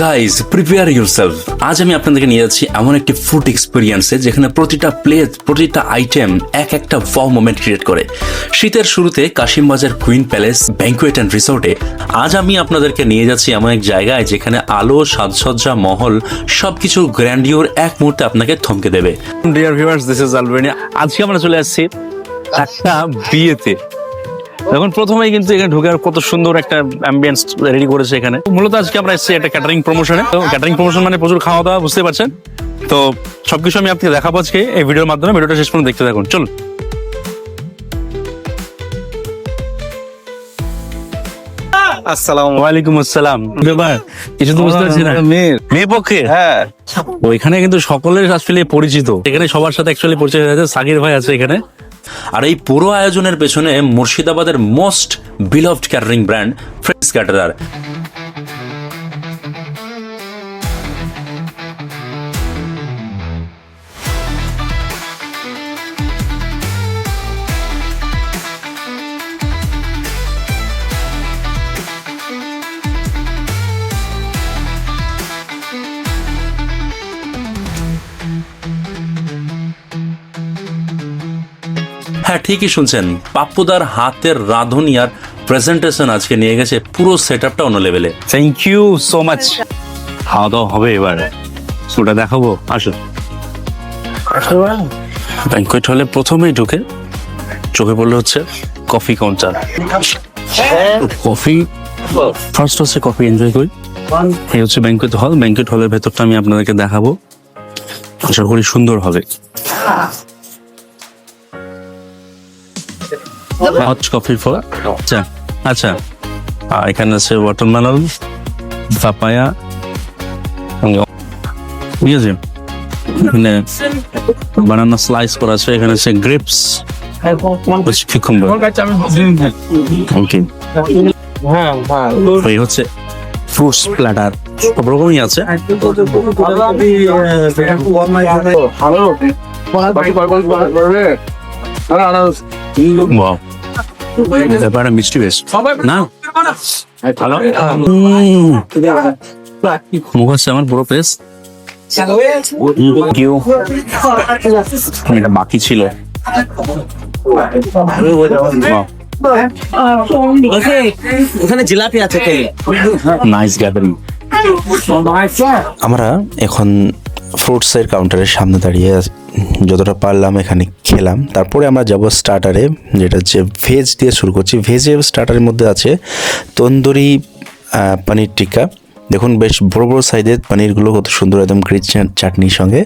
Guys prepare yourself আজ আমি আপনাদেরকে নিয়ে যাচ্ছি এমন একটি ফুড এক্সপিরিয়েন্সে যেখানে প্রতিটা প্লেট প্রতিটা আইটেম এক একটা ফ মোমেন্ট ক্রিয়েট করে। শীতের শুরুতে Kasimbazar queen palace banquet and রিসোর্টে আজ আমি আপনাদেরকে নিয়ে যাচ্ছি এমন এক জায়গায় যেখানে আলো সাজসজ্জা মহল সবকিছু গ্র্যান্ডিওর এক মুহূর্তে আপনাকে থমকে দেবে। Dear viewers this is Albany আজকে আমরা চলে আসছি একটা বিয়েতে। এখন প্রথমেই কিন্তু এখানে ঢুকে আর কত সুন্দর একটা অ্যাম্বিয়েন্স রেডি করেছে এখানে। মূলত আজকে আমরা এসেছি একটা ক্যাটারিং প্রমোশনে তো ক্যাটারিং প্রমোশন মানে প্রচুর খাওয়া দাওয়া বুঝতে পারছেন? তো সবকিছু আমি আপনাকে দেখাবো আজকে এই ভিডিওর মাধ্যমে। ভিডিওটা শেষ পর্যন্ত দেখতে থাকুন। চলুন। আসসালামু ওয়ালাইকুম আসসালাম। ব্যাপার কিছু তো বুঝতে পারছি না। মেয়ে পক্ষে? হ্যাঁ। ওইখানে কিন্তু সকলের আসলে পরিচিত। এখানে সবার সাথে অ্যাকচুয়ালি পরিচয় হয়ে গেছে সাকির ভাই আছে এখানে। আর এই পুরো আয়োজনের পেছনে মুর্শিদাবাদের most beloved catering brand friends caterer হ্যাঁ ঠিকই শুনছেন। পাপ্পুদার হাতের রাঁধুনি আর প্রেজেন্টেশন আজকে নিয়ে গেছে পুরো সেট আপটা অন্য লেভেলে থ্যাংক ইউ সো মাচ খাওয়া দাওয়া হবে এবার। ওটা দেখাবো আসো। ব্যাংকুয়েট হলে প্রথমেই ঢুকে চোখে পড়ল হচ্ছে কফি কাউন্টার কফি ফার্স্ট হচ্ছে কফি এনজয় করি। এই হচ্ছে ব্যাংকুয়েট হল ব্যাংকুয়েট হলের ভেতরটা আমি আপনাদেরকে দেখাবো। আশা করি সুন্দর হবে। হট কফি ফর আচ্ছা আচ্ছা। এখানে আছে ওয়াটারমেলন পাপায়া ঠিক আছে এখানে বানানা স্লাইস করা আছে এখানে আছে গ্রেপস কিউকাম্বার ওকে হ্যাঁ হ্যাঁ। এই হচ্ছে ফ্রুটস প্ল্যাটার সব রকমই আছে। হ্যালো ব্যাপারটা মিষ্টি বেশ। না। ভালো মুখ হচ্ছে আমার পুরো পেস এটা বাকি ছিল। ওখানে জিলাপি আছে নাইস গ্যাদারিং আমরা এখন ফ্রুটসের কাউন্টারের সামনে দাঁড়িয়ে যতটা পারলাম এখানে খেলাম। তারপরে আমরা যাব স্টার্টারে যেটা হচ্ছে ভেজ দিয়ে শুরু করছি। ভেজে স্টার্টারের মধ্যে আছে তন্দুরি পানির টিক্কা। দেখুন বেশ বড় বড় সাইজের পনিরগুলো কত সুন্দর একদম গ্রিজ চাটনির সঙ্গে।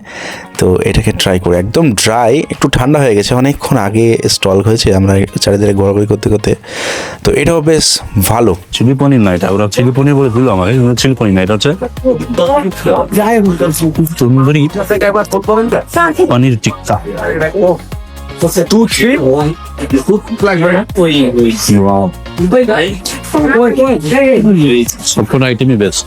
তো এটাকে ট্রাই করে। একদম ড্রাই একটু ঠান্ডা হয়ে গেছে। অনেকক্ষণ আগে স্টল হয়েছে আমরা চারিদিকে গড়াগড়ি করতে করতে। তো এটাও বেশ ভালো। চিলি পনির না এটা? ওরা চিলি পনির বলে দিল আমাকে। চিলি পনির না এটা হচ্ছে তন্দুরি পনির টিক্কা। টু থ্রি সবকটা আইটেমই বেস্ট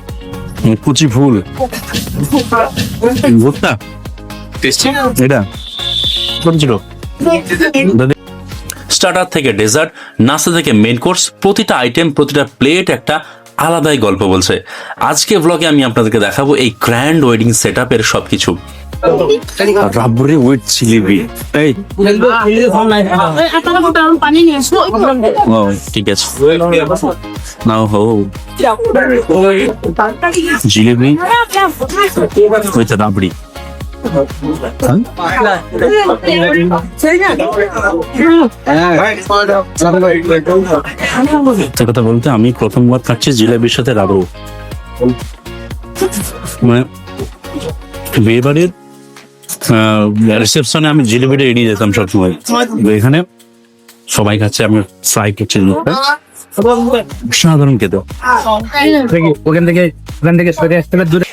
কুচি ফুল ভুট্টা। এটা। ছিল স্টার্টার থেকে ডেজার্ট নাস্তা থেকে মেন কোর্স প্রতিটা আইটেম প্রতিটা প্লেট একটা আলাদাই গল্প বলছে। আজকে ব্লগে আমি আপনাদেরকে দেখাবো এই গ্র্যান্ড ওয়েডিং সেট আপের সবকিছু। রাবড়ি উইথ চিলিবি এই। ঠিক আছে। নাও হো জিলেবি উইথ রাবড়ি। কথা বলতে, আমি প্রথমবার খাচ্ছি জিলেবির সাথে রাবড়ি। মানে বিয়ে বাড়ির রিসেপশনে আমি জিলেবিটা এড়িয়ে যেতাম সবসময়। এখানে সবাই খাচ্ছে আমি ফ্রাই করছি সাধারণ খেতে। ওখান থেকে ওখান থেকে সরে আসতে দূরে।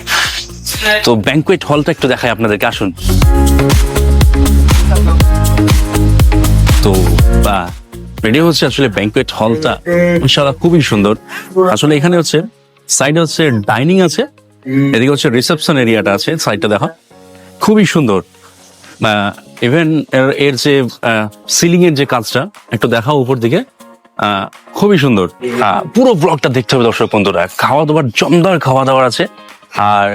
তো ব্যাংকুয়েট হলটা একটু দেখাই আপনাদেরকে আসুন। তো বা রেডি হচ্ছে আসলে ব্যাংকুয়েট হলটা ইনশাআল্লাহ খুবই সুন্দর। আসলে এখানে হচ্ছে সাইডে হচ্ছে ডাইনিং আছে এদিকে হচ্ছে রিসেপশন এরিয়াটা আছে সাইডটা দেখা খুবই সুন্দর। ইভেন এর যে সিলিং এর যে কাজটা, একটু দেখাও উপর দিকে। খুবই সুন্দর। পুরো ব্লগটা দেখতে হবে দর্শক বন্ধুরা। খাওয়া দাওয়ার জমদার খাওয়া দাওয়ার আছে। আর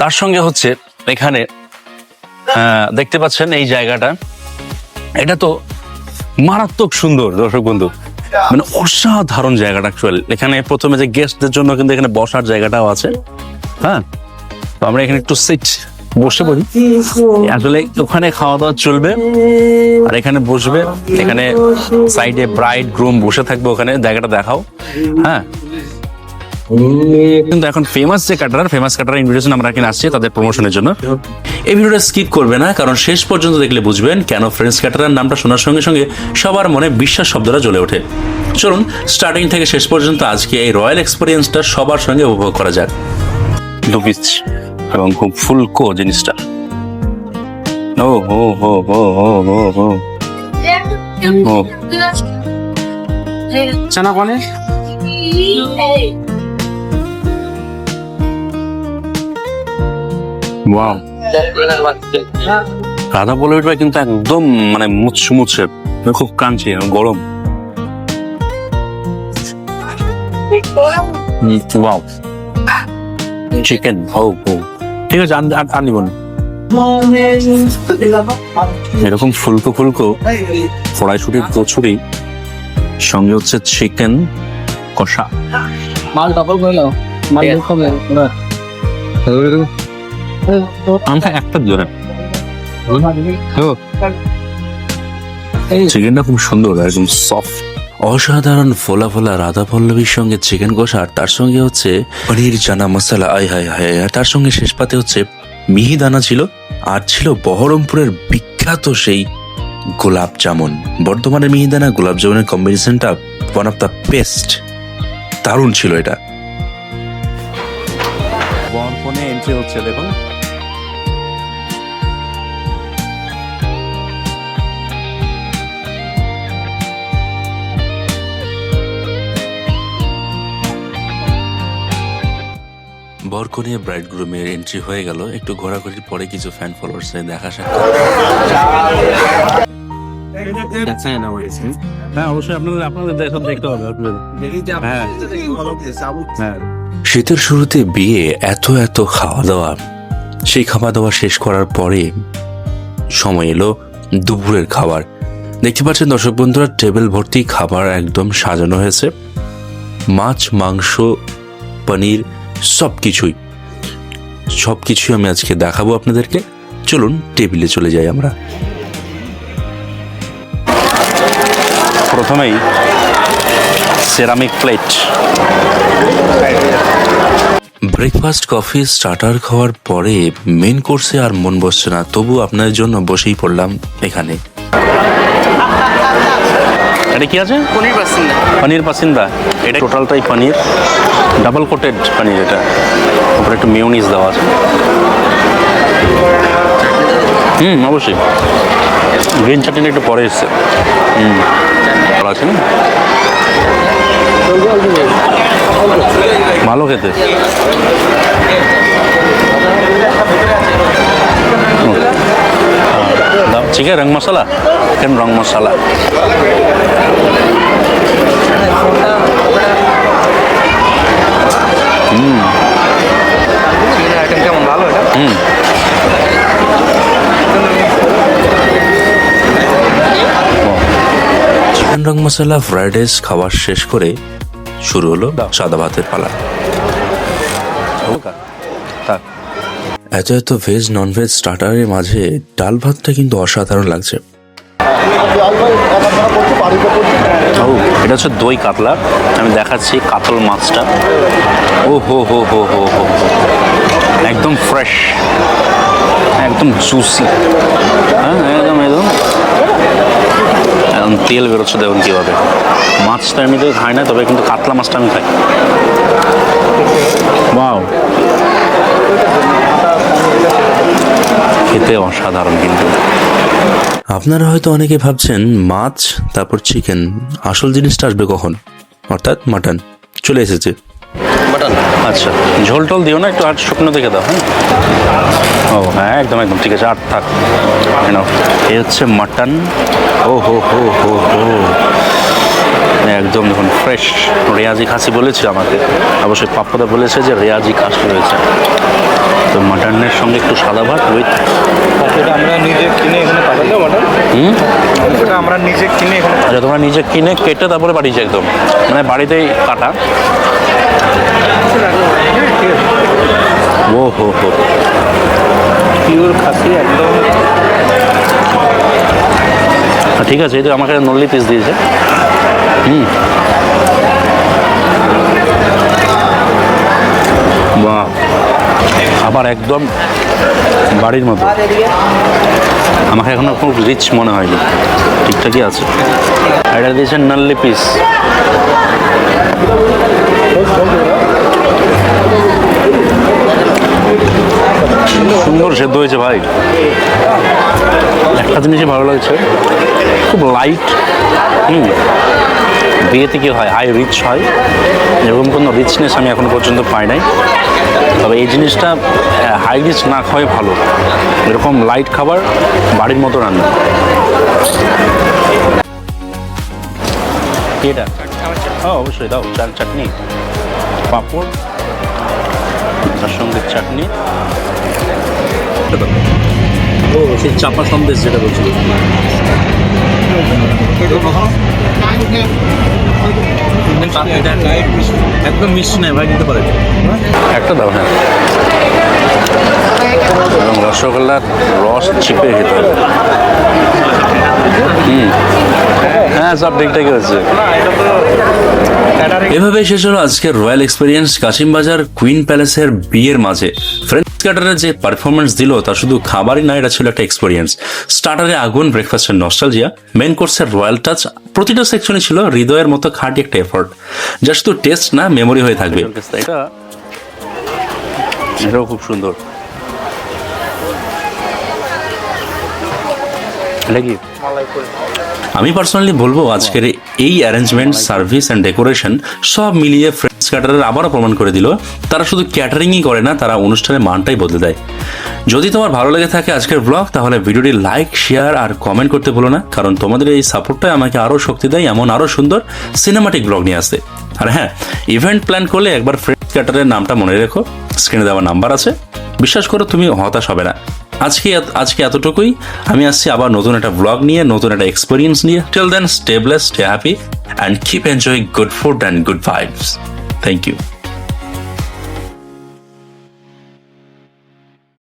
তার সঙ্গে হচ্ছে এখানে দেখতে পাচ্ছেন এই জায়গাটা। এটা তো মারাত্মক সুন্দর দর্শক বন্ধু। মানে অসাধারণ জায়গাটা অ্যাকচুয়ালি এখানে প্রথমে যে গেস্টদের জন্য কিন্তু এখানে বসার জায়গাটাও আছে। হ্যাঁ? তো আমরা এখানে একটু সিট বসে পড়ি। আসলে ওখানে খাওয়া দাওয়া চলবে আর এখানে বসবে। এখানে সাইডে ব্রাইড গ্রুম বসে থাকবে ওখানে, জায়গাটা দেখাও। হ্যাঁ। কিন্তু এখন ফেমাস যে কাটার ফেমাস কাটার ইনভিটেশন আমরা এখানে আসছি তাদের প্রমোশনের জন্য। এই ভিডিওটা স্কিপ করবে না, কারণ শেষ পর্যন্ত দেখলে বুঝবেন কেন ফ্রেন্ডস ক্যাটারার নামটা শোনার সঙ্গে সঙ্গে সবার মনে বিশ্বাস শব্দটা জ্বলে ওঠে। চলুন স্টার্টিং থেকে শেষ পর্যন্ত আজকে এই রয়্যাল এক্সপিরিয়েন্সটা সবার সঙ্গে উপভোগ করা যাক। এবং খুব ফুলকো জিনিসটা। ও হো হো হো হো হো হো ও। চানা কনে? ওয়াও। রাধা বলে উঠবে কিন্তু একদম মানে মুচমুচে খুব কাঞ্চি গরম। ওয়াও। চিকেন ও ও। ঠিক আছে আর- নিব না। এরকম ফুলকো ফুলকো কড়াইশুটির কচুরি সঙ্গে হচ্ছে চিকেন কষা। মাল ডবল করে নাও। মাল খাবে আমরা একটা জোরে চিকেনটা খুব সুন্দর একদম সফট অসাধারণ ফোলা ফোলা রাধা পল্লবীর সঙ্গে চিকেন কষা আর তার সঙ্গে হচ্ছে পনির চানা মশলা। আয় হায় হায়, আর তার সঙ্গে শেষ পাতে হচ্ছে মিহিদানা ছিল আর ছিল বহরমপুরের বিখ্যাত সেই গোলাপ জামুন। বর্ধমানের মিহিদানা গোলাপ জামুনের কম্বিনেশনটা ওয়ান অফ দ্য বেস্ট দারুণ ছিল এটা। বরফনে এন্ট্রি হচ্ছে, দেখুন। বরকনে ব্রাইড গ্রুমের এন্ট্রি হয়ে গেল। একটু ঘোরাঘুরির পরে কিছু ফ্যান ফলোয়ার্স দেখা সাক্ষাৎ। হ্যাঁ অবশ্যই আপনাদের আপনাদের দেখতে দেখতে হবে হ্যাঁ। হ্যাঁ। শীতের শুরুতে বিয়ে এত এত খাওয়া দাওয়া সেই খাওয়া দাওয়া শেষ করার পরে সময় এলো দুপুরের খাবার। দেখতে পাচ্ছেন দর্শক বন্ধুরা টেবিল ভর্তি খাবার একদম সাজানো হয়েছে। মাছ মাংস পনির সব কিছুই সব কিছুই আমি আজকে দেখাবো আপনাদেরকে। চলুন, টেবিলে চলে যাই আমরা। প্রথমেই ceramic plate breakfast coffee starter খাওয়ার পরে মেন কোর্সে আর মন বসছে না। তবু আপনাদের জন্য বসেই পড়লাম এখানে। এটা কি আছে? পনির পাসিন্দা পনির পাসিন্দা এটা টোটালটাই পনির। ডাবল কোটেড পনির এটা। উপরে একটু মিউনিস দেওয়া আছে। হুম অবশ্যই। গ্রিন চাটনি একটু পরে এসছে। হুম ভালো আছে না? ভালো খেতে। ঠিক আছে রং মশলা? কেন রং মশলা? আইটেম কেমন ভালো এটা হুম। চিকেন রং মশলা ফ্রাইড রাইস খাবার শেষ করে শুরু হলো সাদা ভাতের পালা। থাক। এত এত ভেজ নন ভেজ স্টার্টারের মাঝে ডাল ভাতটা কিন্তু অসাধারণ লাগছে। ও এটা হচ্ছে দই কাতলা। আমি দেখাচ্ছি কাতল মাছটা। ও হো হো হো হো হো একদম ফ্রেশ একদম জুসি হ্যাঁ একদম একদম। একদম তেল বেরোচ্ছে দেখুন কীভাবে। মাছটা এমনিতে খাই না তবে কিন্তু কাতলা মাছটা আমি খাই। বাও খেতে অসাধারণ কিন্তু। আপনারা হয়তো অনেকে ভাবছেন মাছ তারপর চিকেন আসল জিনিসটা আসবে কখন? অর্থাৎ মাটন চলে এসেছে। মাটন আচ্ছা ঝোল টোল দিও না একটু আর শুকনো দেখে দাও হ্যাঁ? ও হ্যাঁ একদম একদম ঠিক আছে আর থাক এই হচ্ছে মাটন ও হো হো হো হো। একদম দেখুন ফ্রেশ রেয়াজি খাসি বলেছে আমাকে অবশ্যই পাপ্পাদা বলেছে যে রেয়াজি খাসি রয়েছে। তো মাটনের সঙ্গে একটু সাদা ভাত উইথ সেটা আমরা নিজে কিনে এখানে মাটন হুম? সেটা আমরা নিজে কিনে এখানে আচ্ছা তোমরা নিজে কিনে কেটে তারপরে পাঠিয়েছে একদম। মানে বাড়িতেই কাটা। ও হো হো। পিওর খাসি একদম। ঠিক আছে এই তো আমাকে নল্লি পিস দিয়েছে। হুম। বাহ। আবার একদম বাড়ির মতো। আমাকে এখনও খুব রিচ মনে হয়নি। ঠিকঠাকই আছে। এটা দিয়েছেন নাল্লি পিস সুন্দর সেদ্ধ হয়েছে ভাই। একটা জিনিসই ভালো লাগছে। খুব লাইট হুম। বিয়েতে কি হয়? হাই রিচ হয়? এরকম কোনো রিচনেস আমি এখন পর্যন্ত পাই নাই। তবে এই জিনিসটা হাই রিচ না খাওয়াই ভালো। এরকম লাইট খাবার বাড়ির মতো রান্না। এটা? হ্যাঁ অবশ্যই, দাও, চাল চাটনি, পাঁপড়, তার সঙ্গে চাটনি। ও, সেই চাপা সন্দেশ যেটা বলছিল। একদম মিষ্টি নেই, ভাই নিতে পারে। একটা দাও হ্যাঁ। এবং রসগোল্লার রস চিপে খেতে হবে। হ্যাঁ সব ঠিকঠাকই হচ্ছে। এভাবে শেষ হলো আজকের রয়্যাল এক্সপিরিয়েন্স কাশিমবাজার কুইন প্যালেসের বিয়ের মাঝে। ফ্রেঞ্চ কাটারে যে পারফরমেন্স দিল, তা শুধু খাবারই না এটা ছিল একটা এক্সপিরিয়েন্স স্টার্টারে আগুন ব্রেকফাস্টের নস্টালজিয়া মেন কোর্সের রয়্যাল টাচ প্রতিটা সেকশনে ছিল হৃদয়ের মতো খাঁটি একটা এফোর্ট যা শুধু টেস্ট না মেমোরি হয়ে থাকবে। এটা এটাও খুব সুন্দর। আমি পার্সোনালি বলব, আজকের এই অ্যারেঞ্জমেন্ট সার্ভিস অ্যান্ড ডেকোরেশন সব মিলিয়ে ফ্রেন্ডস ক্যাটারার আবারও প্রমাণ করে দিল, তারা শুধু ক্যাটারিংই করে না, তারা অনুষ্ঠানের মানটাই বদলে দেয়। যদি তোমার ভালো লেগে থাকে আজকের ব্লগ তাহলে ভিডিওটি লাইক শেয়ার আর কমেন্ট করতে ভুলো না, কারণ তোমাদের এই সাপোর্টটাই আমাকে আরও শক্তি দেয়, এমন আরও সুন্দর সিনেমাটিক ব্লগ নিয়ে আসতে। আর হ্যাঁ ইভেন্ট প্ল্যান করলে একবার ফ্রেন্ডস ক্যাটারের নামটা মনে রেখো স্ক্রিনে দেওয়া নাম্বার আছে। বিশ্বাস করো, তুমি হতাশ হবে না। আজকে আজকে এতটুকুই। আমি আসছি আবার নতুন একটা ব্লগ নিয়ে, নতুন একটা এক্সপিরিয়েন্স নিয়ে। Till then stay blessed stay happy and keep enjoy good food and good vibes thank you